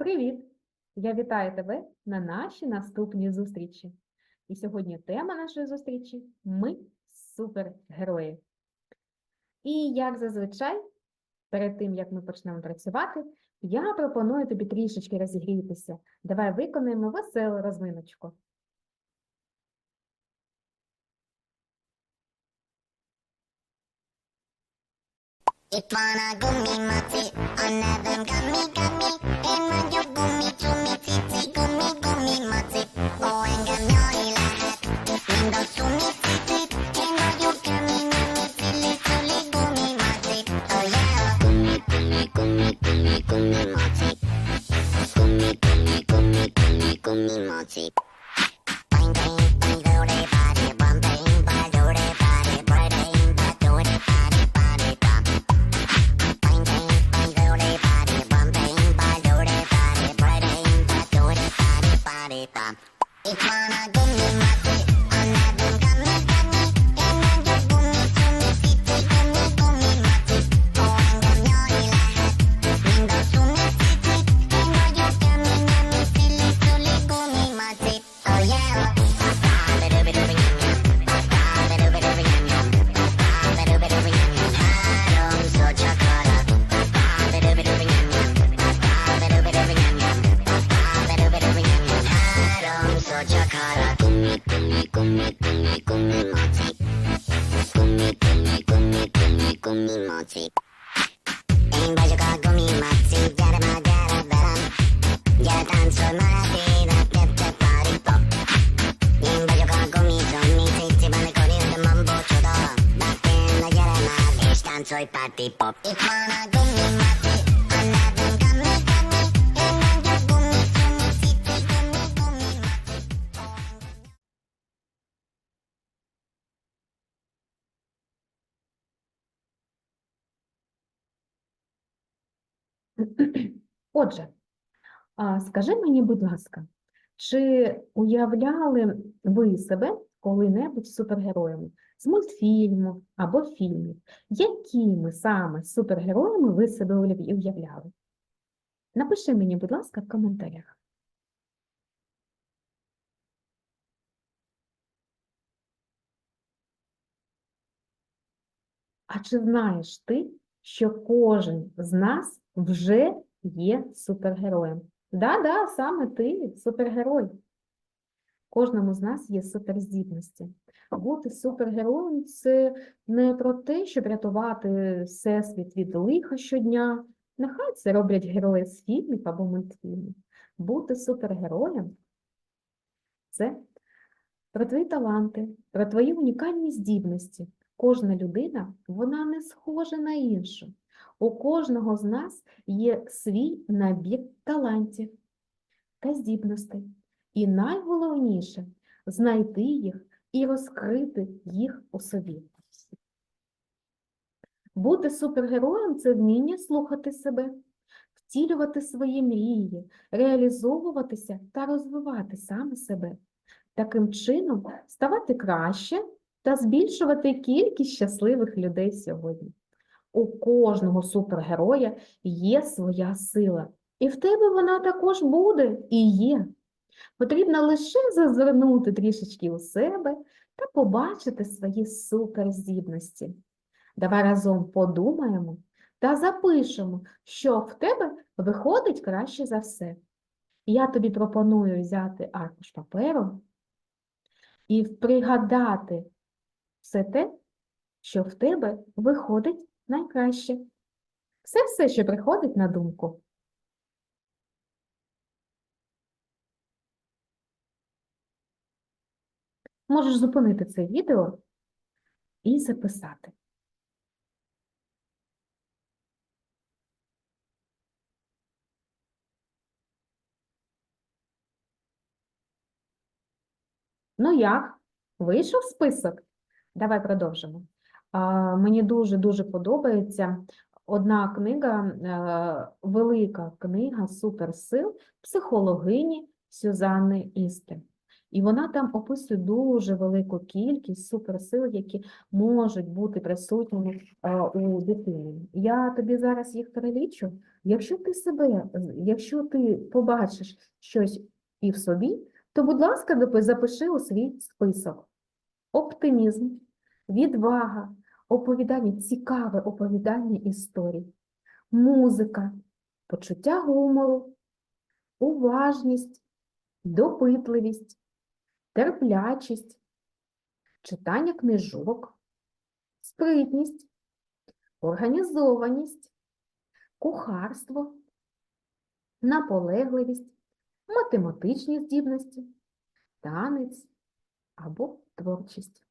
Привіт! Я вітаю тебе на нашій наступній зустрічі. І сьогодні тема нашої зустрічі ми супергерої. І як зазвичай, перед тим як ми почнемо працювати, я пропоную тобі трішечки розігрітися. Давай виконаємо веселу розминочку. If wanna gummy matty, another gummy gummy, and when you gummy to me party pop Ik wanna gumi mati Another gummy gummy And then you gumi gumi titi gumi gumi mati Отже, скажи мені, будь ласка, чи уявляли ви себе коли-небудь супергероями з мультфільму або фільмів? Якими саме супергероями ви себе уявляли? Напиши мені, будь ласка, в коментарях. А чи знаєш ти, що кожен з нас вже є супергероєм? Да-да, саме ти супергерой. Кожному з нас є суперздібності. Бути супергероєм це не про те, щоб рятувати всесвіт від лиха щодня. Нехай це роблять герої з фільмів або мультфільмів. Бути супергероєм це про твої таланти, про твої унікальні здібності. Кожна людина, вона не схожа на іншу. У кожного з нас є свій набір талантів та здібностей. І найголовніше знайти їх і розкрити їх у собі. Бути супергероєм це вміння слухати себе, втілювати свої мрії, реалізовуватися та розвивати саме себе. Таким чином ставати краще та збільшувати кількість щасливих людей сьогодні. У кожного супергероя є своя сила, і в тебе вона також буде і є. Потрібно лише зазирнути трішечки у себе та побачити свої суперздібності. Давай разом подумаємо та запишемо, що в тебе виходить краще за все. Я тобі пропоную взяти аркуш паперу і пригадати все те, що в тебе виходить найкраще. Все все, що приходить на думку. Можеш зупинити це відео і записати. Ну як? Вийшов список? Давай продовжимо. Мені дуже-дуже подобається одна книга, е, велика книга суперсил психологині Сюзанни Істи. І вона там описує дуже велику кількість суперсил, які можуть бути присутніми у дитини. Я тобі зараз їх перелічу. Якщо ти себе, якщо ти побачиш щось і в собі, то, будь ласка, запиши у свій список. Оптимізм, відвага, оповідання, цікаве оповідання історій, музика, почуття гумору, уважність, допитливість, терплячість, читання книжок, спритність, організованість, кухарство, наполегливість, математичні здібності, танець або творчість.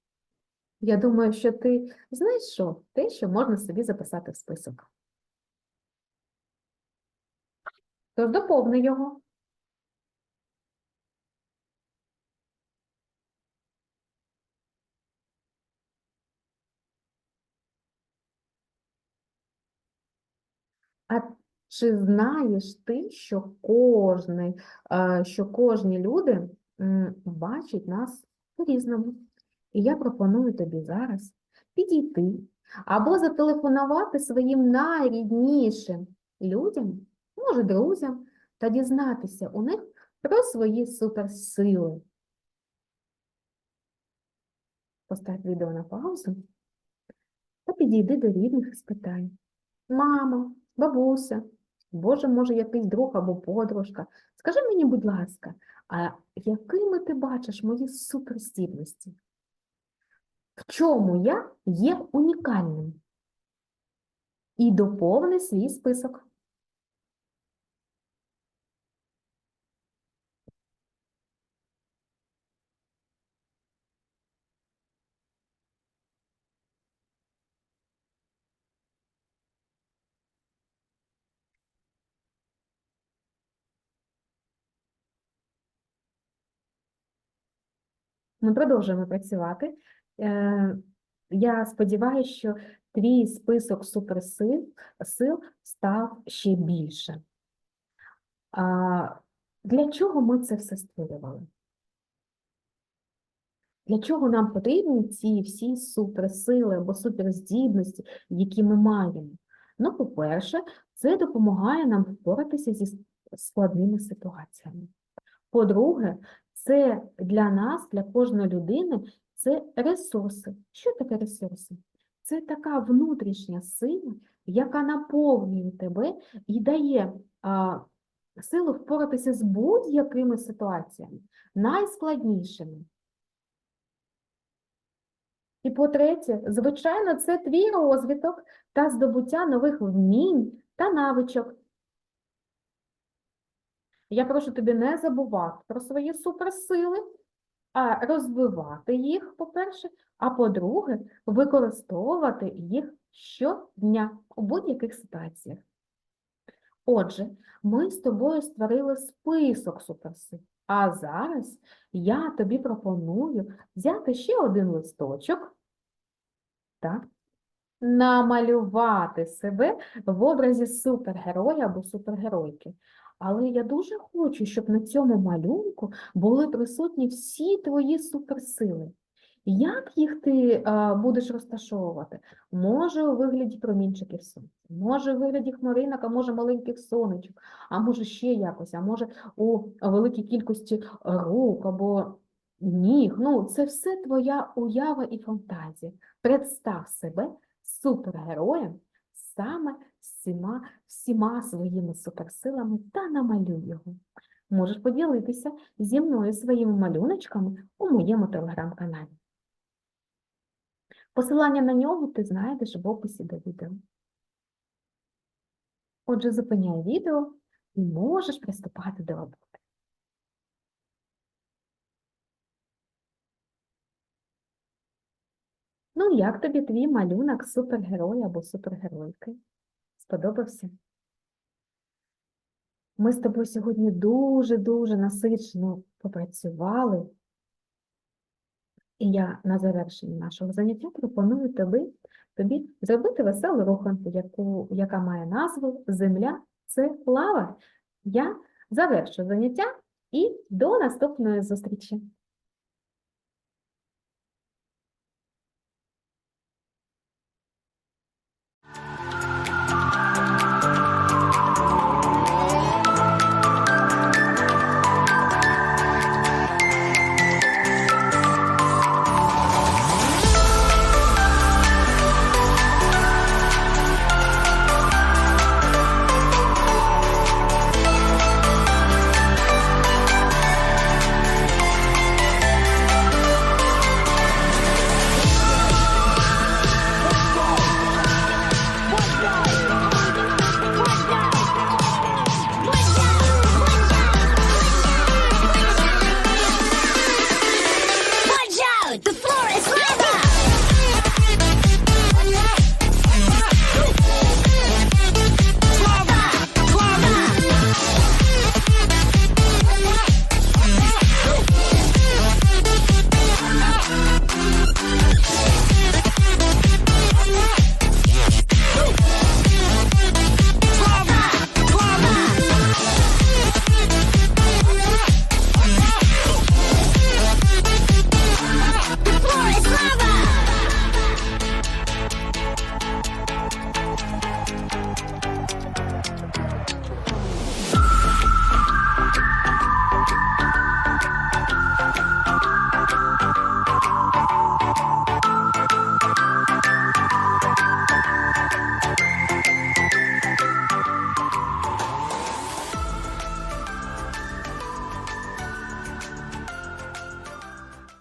Я думаю, що ти знайшов те, що можна собі записати в список. Тож доповни його. А чи знаєш ти, що кожний, е, що кожні люди бачать нас по-різному? І я пропоную тобі зараз підійти або зателефонувати своїм найріднішим людям, може, друзям, та дізнатися у них про свої суперсили. Постав відео на паузу та підійди до рідних і спитай. Мама, бабуся, Боже, може, якийсь друг або подружка. Скажи мені, будь ласка, а якими ти бачиш мої суперздібності? В чому я є унікальним? І доповни свій список. Ми продовжуємо працювати. Е, Я сподіваюся, що твій список суперсил сил став ще більше. А для чого ми це все створювали? Для чого нам потрібні ці всі суперсили або суперздібності, які ми маємо? Ну, по-перше, це допомагає нам впоратися зі складними ситуаціями. По-друге, це для нас, для кожної людини, це ресурси. Що таке ресурси? Це така внутрішня сила, яка наповнює тебе і дає а, силу впоратися з будь-якими ситуаціями, найскладнішими. І по-третє, звичайно, це твій розвиток та здобуття нових вмінь та навичок. Я прошу тебе не забувати про свої суперсили, а розвивати їх, по-перше, а по-друге, використовувати їх щодня у будь-яких ситуаціях. Отже, ми з тобою створили список суперсил, а зараз я тобі пропоную взяти ще один листочок, так, намалювати себе в образі супергероя або супергеройки. Але я дуже хочу, щоб на цьому малюнку були присутні всі твої суперсили. Як їх ти а, будеш розташовувати? Може у вигляді промінчиків сонця, може у вигляді хмаринок, а може маленьких сонечок, а може ще якось, а може у великій кількості рук або ніг. Ну, це все твоя уява і фантазія. Представ себе супергероєм саме всіма, всіма своїми суперсилами та намалюй його. Можеш поділитися зі мною своїми малюночками у моєму телеграм-каналі. Посилання на нього ти знайдеш в описі до відео. Отже, зупиняй відео і можеш приступати до роботи. Ну, як тобі твій малюнок супергероя або супергеройки? Сподобався? Ми з тобою сьогодні дуже-дуже насичено попрацювали. І я на завершенні нашого заняття пропоную тобі, тобі зробити веселу руханку, яку, яка має назву Земля це лава. Я завершу заняття і до наступної зустрічі.